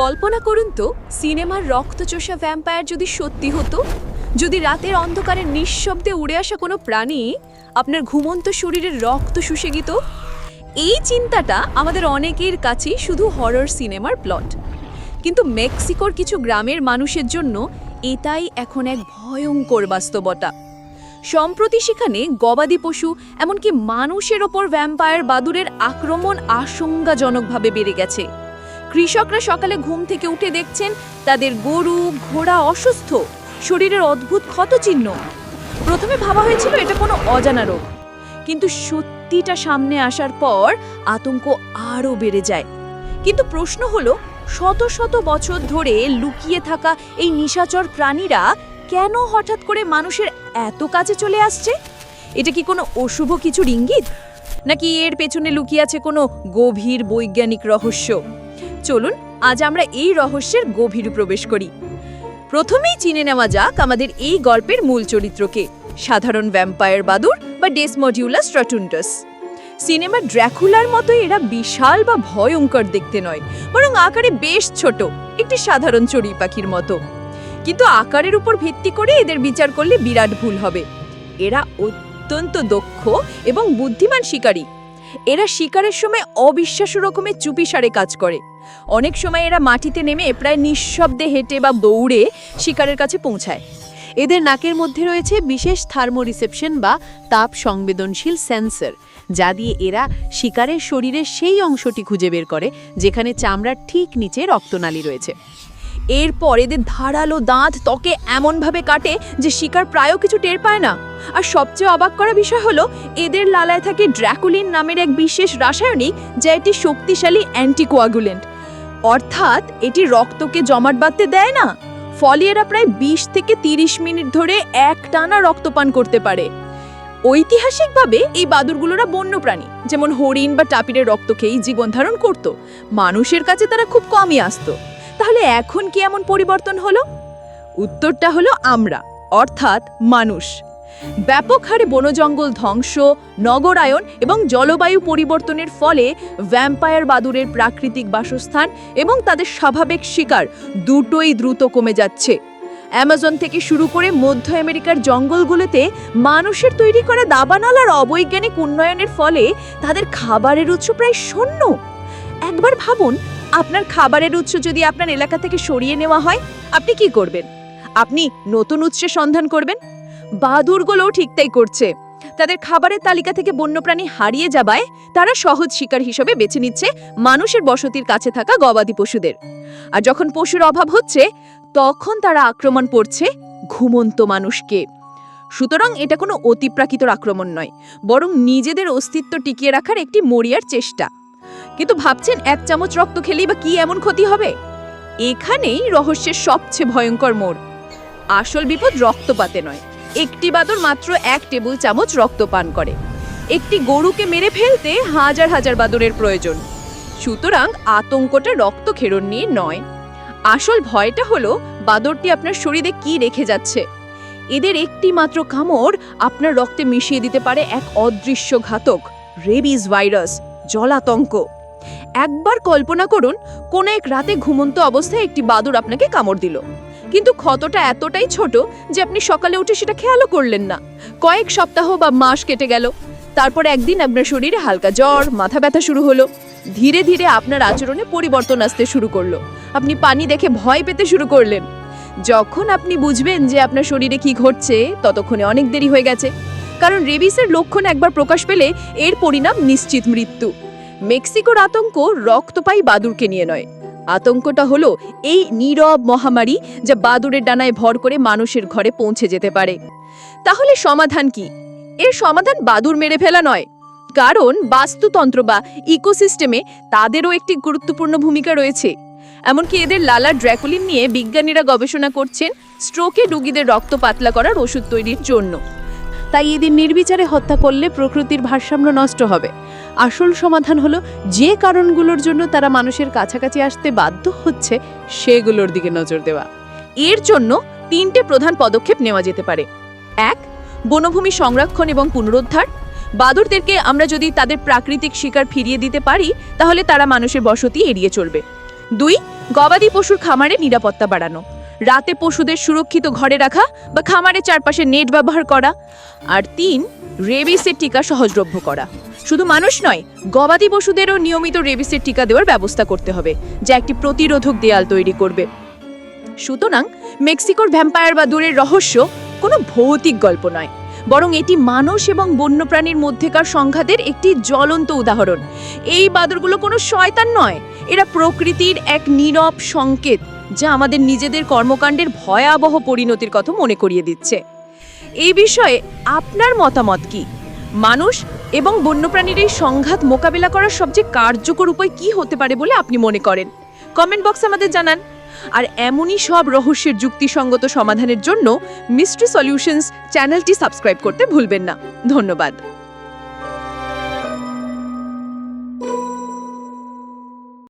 কল্পনা করুন তো, সিনেমার রক্তচোষা ভ্যাম্পায়ার যদি সত্যি হতো, যদি রাতের অন্ধকারে নিঃশব্দে উড়ে আসা কোনো প্রাণী আপনার ঘুমন্ত শরীরের রক্ত শুষে গিত? এই চিন্তাটা আমাদের অনেকের কাছেই শুধু হরর সিনেমার প্লট কিন্তু মেক্সিকোর কিছু গ্রামের মানুষের জন্য এটাই এখন এক ভয়ঙ্কর বাস্তবতা। সম্প্রতি সেখানে গবাদি পশু, এমনকি মানুষের ওপর ভ্যাম্পায়ার বাদুরের আক্রমণ আশঙ্কাজনকভাবে বেড়ে গেছে। কৃষকরা সকালে ঘুম থেকে উঠে দেখছেন তাদের গরু, ঘোড়া অসুস্থ। শরীরের অদ্ভুত ক্ষতচিহ্ন। প্রথমে ভাবা হয়েছিল এটা কোনো অজানা রোগ। কিন্তু সত্যিটা সামনে আসার পর আতঙ্ক আরও বেড়ে যায়। কিন্তু প্রশ্ন হলো, শত শত বছর ধরে লুকিয়ে থাকা এই নিশাচর প্রাণীরা কেন হঠাৎ করে মানুষের এত কাছে চলে আসছে? এটা কি কোনো অশুভ কিছুর ইঙ্গিত নাকি এর পেছনে লুকিয়ে আছে কোনো গভীর বৈজ্ঞানিক রহস্য? চলুন, আজ আমরা এই রহস্যের গভীর প্রবেশ করি। প্রথমেই চিনে নেওয়া যাক আমাদের এই গল্পের মূল চরিত্রকে, সাধারণ ভ্যাম্পায়ার বাদুর বা ডেসমডিউলাস ট্রাটুন্টাস সিনেমা ড্র্যাকুলার মতো এরা বিশাল বা ভয়ঙ্কর দেখতে নয়, বরং আকারে বেশ ছোট, একটি সাধারণ চড়ুই পাখির মতো। কিন্তু আকারের উপর ভিত্তি করে এদের বিচার করলে বিরাট ভুল হবে। এরা অত্যন্ত দক্ষ এবং বুদ্ধিমান শিকারী। এরা শিকারের সময় অবিশ্বাস্য রকমের চুপিসারে কাজ করে। অনেক সময় এরা মাটিতে নেমে প্রায় নিঃশব্দে হেঁটে বা দৌড়ে শিকারের কাছে পৌঁছায়। এদের নাকের মধ্যে রয়েছে বিশেষ থার্মো রিসেপশন বা তাপ সংবেদনশীল সেন্সর, যা দিয়ে এরা শিকারের শরীরের সেই অংশটি খুঁজে বের করে, যেখানে চামড়ার ঠিক নিচে রক্তনালী রয়েছে। এরপর এদের ধারালো দাঁত ত্বকে এমনভাবে কাটে যে শিকার প্রায়ও কিছু টের পায় না। আর সবচেয়ে অবাক করা বিষয় হলো, এদের লালায় থাকে ড্র্যাকুলিন নামের এক বিশেষ রাসায়নিক, যা একটি শক্তিশালী অ্যান্টিকোয়াগুলেন্ট। অর্থাৎ এটি রক্তকে জমাট বাঁধতে দেয় না। ফলে এরা প্রায় বিশ থেকে তিরিশ মিনিট ধরে এক টানা রক্তপান করতে পারে। ঐতিহাসিকভাবে এই বাদুরগুলোরা বন্যপ্রাণী, যেমন হরিণ বা টাপিরের রক্ত খেয়েই জীবন ধারণ করত। মানুষের কাছে তারা খুব কমই আসতো। তাহলে এখন কি এমন পরিবর্তন হলো? উত্তরটা হলো আমরা, অর্থাৎ মানুষ। ব্যাপক হারে বনজঙ্গল ধ্বংস, নগরায়ন এবং জলবায়ু পরিবর্তনের ফলে ভ্যাম্পায়ার বাদুরের প্রাকৃতিক বাসস্থান এবং তাদের স্বাভাবিক শিকার দুটোই দ্রুত কমে যাচ্ছে। অ্যামাজন থেকে শুরু করে মধ্য আমেরিকার জঙ্গলগুলোতে মানুষের তৈরি করা দাবানালার অবৈজ্ঞানিক উন্নয়নের ফলে তাদের খাবারের উৎস প্রায় শূন্য। একবার ভাবুন, আপনার খাবারের উৎস যদি আপনার এলাকা থেকে সরিয়ে নেওয়া হয়, আপনি কি করবেন? আপনি নতুন উৎসের সন্ধান করবেন? বাদুরগুলোও ঠিক তাই করছে। তাদের খাবারের তালিকা থেকে বন্যপ্রাণী হারিয়ে যাবায় তারা সহজ শিকার হিসেবে বেছে নিচ্ছে মানুষের বসতির কাছে থাকা গবাদি পশুদের। আর যখন পশুর অভাব হচ্ছে, তখন তারা আক্রমণ করছে ঘুমন্ত মানুষকে। সুতরাং এটা কোনো অতিপ্রাকৃত আক্রমণ নয়, বরং নিজেদের অস্তিত্ব টিকিয়ে রাখার একটি মরিয়ার চেষ্টা। কিন্তু ভাবছেন এক চামচ রক্ত খেলেই বা কি এমন ক্ষতি হবে? এখানেই রহস্যের সবচেয়ে ভয়ঙ্কর মোড়। আসল বিপদ রক্তপাতে নয়। একটি বাদর মাত্র এক টেবিল চামচ রক্ত পান করে। একটি গরুকে মেরে ফেলতে হাজার হাজার বাদরের প্রয়োজন। সুতরাং আতঙ্কটা রক্ত খেরণ নিয়ে নয়। আসল ভয়টা হলো, বাদরটি আপনার শরীরে কি রেখে যাচ্ছে। এদের একটি মাত্র কামড় আপনার রক্তে মিশিয়ে দিতে পারে এক অদৃশ্য ঘাতক, রেবিস ভাইরাস, জলাতঙ্ক। একবার কল্পনা করুন, কোন এক রাতে ঘুমন্ত অবস্থায় একটি বাদুর আপনাকে কামড় দিল। কিন্তু ক্ষতটা এতটাই ছোট যে আপনি সকালে উঠে সেটা খেয়ালও করলেন না। কয়েক সপ্তাহ বা মাস কেটে গেল। তারপর একদিন আপনার শরীরে হালকা জ্বর, মাথা ব্যথা শুরু হলো। ধীরে ধীরে আপনার আচরণে পরিবর্তন আসতে শুরু করল। আপনি পানি দেখে ভয় পেতে শুরু করলেন। যখন আপনি বুঝবেন যে আপনার শরীরে কি ঘটছে, ততক্ষণে অনেক দেরি হয়ে গেছে। কারণ রেবিসের লক্ষণ একবার প্রকাশ পেলে এর পরিণাম নিশ্চিত মৃত্যু। মেক্সিকোর আতঙ্ক রক্তপায়ী বাদুরকে নিয়ে নয়। আতঙ্কটা হলো এই নীরব মহামারী যা বাদুরের ডানায় ভর করে মানুষের ঘরে পৌঁছে যেতে পারে। তাহলে সমাধান কি? এর সমাধান বাদুর মেরে ফেলা নয়। কারণ বাস্তুতন্ত্র বা ইকোসিস্টেমে তাদেরও একটি গুরুত্বপূর্ণ ভূমিকা রয়েছে। এমনকি এদের লালা ড্র্যাকুলিন নিয়ে বিজ্ঞানীরা গবেষণা করছেন স্ট্রোকে রোগীদের রক্ত পাতলা করার ওষুধ তৈরির জন্য। তাই এদের নির্বিচারে হত্যা করলে প্রকৃতির ভারসাম্য নষ্ট হবে। আসল সমাধান হলো যে কারণগুলোর জন্য তারা মানুষের কাছাকাছি আসতে বাধ্য হচ্ছে, সেগুলোর দিকে নজর দেওয়া। এর জন্য তিনটে প্রধান পদক্ষেপ নেওয়া যেতে পারে। এক, বনভূমি সংরক্ষণ এবং পুনরুদ্ধার। বাদুরদেরকে আমরা যদি তাদের প্রাকৃতিক শিকার ফিরিয়ে দিতে পারি, তাহলে তারা মানুষের বসতি এড়িয়ে চলবে। দুই, গবাদি পশুর খামারে নিরাপত্তা বাড়ানো। রাতে পশুদের সুরক্ষিত ঘরে রাখা বা খামারের চারপাশে নেট ব্যবহার করা, আর তিন, রেবিসের টিকা সহজলভ্য করা। শুধু মানুষ নয়, গবাদি পশুদেরও নিয়মিত রেবিসের টিকা দেওয়ার ব্যবস্থা করতে হবে, যা একটি প্রতিরোধক দেয়াল তৈরি করবে। সুতরাং, মেক্সিকোর ভ্যাম্পায়ার বা দূরের রহস্য কোনো ভৌতিক গল্প নয়, বরং এটি মানুষ এবং বন্যপ্রাণীর মধ্যেকার সংঘাতের একটি জ্বলন্ত উদাহরণ। এই বাদরগুলো কোনো শয়তান নয়, এরা প্রকৃতির এক নীরব সংকেত। যা আমাদের নিজেদের কর্মকাণ্ডের ভয়াবহ পরিণতির কথা মনে করিয়ে দিচ্ছে। এই বিষয়ে আপনার মতামত কি? মানুষ এবং বন্যপ্রাণীর এই সংঘাত মোকাবিলা করার সবচেয়ে কার্যকর উপায় কি হতে পারে বলে আপনি মনে করেন? কমেন্ট বক্সে আমাদের জানান। আর এমনই সব রহস্যের যুক্তিসঙ্গত সমাধানের জন্য মিস্ট্রি সলিউশনস চ্যানেলটি সাবস্ক্রাইব করতে ভুলবেন না। ধন্যবাদ।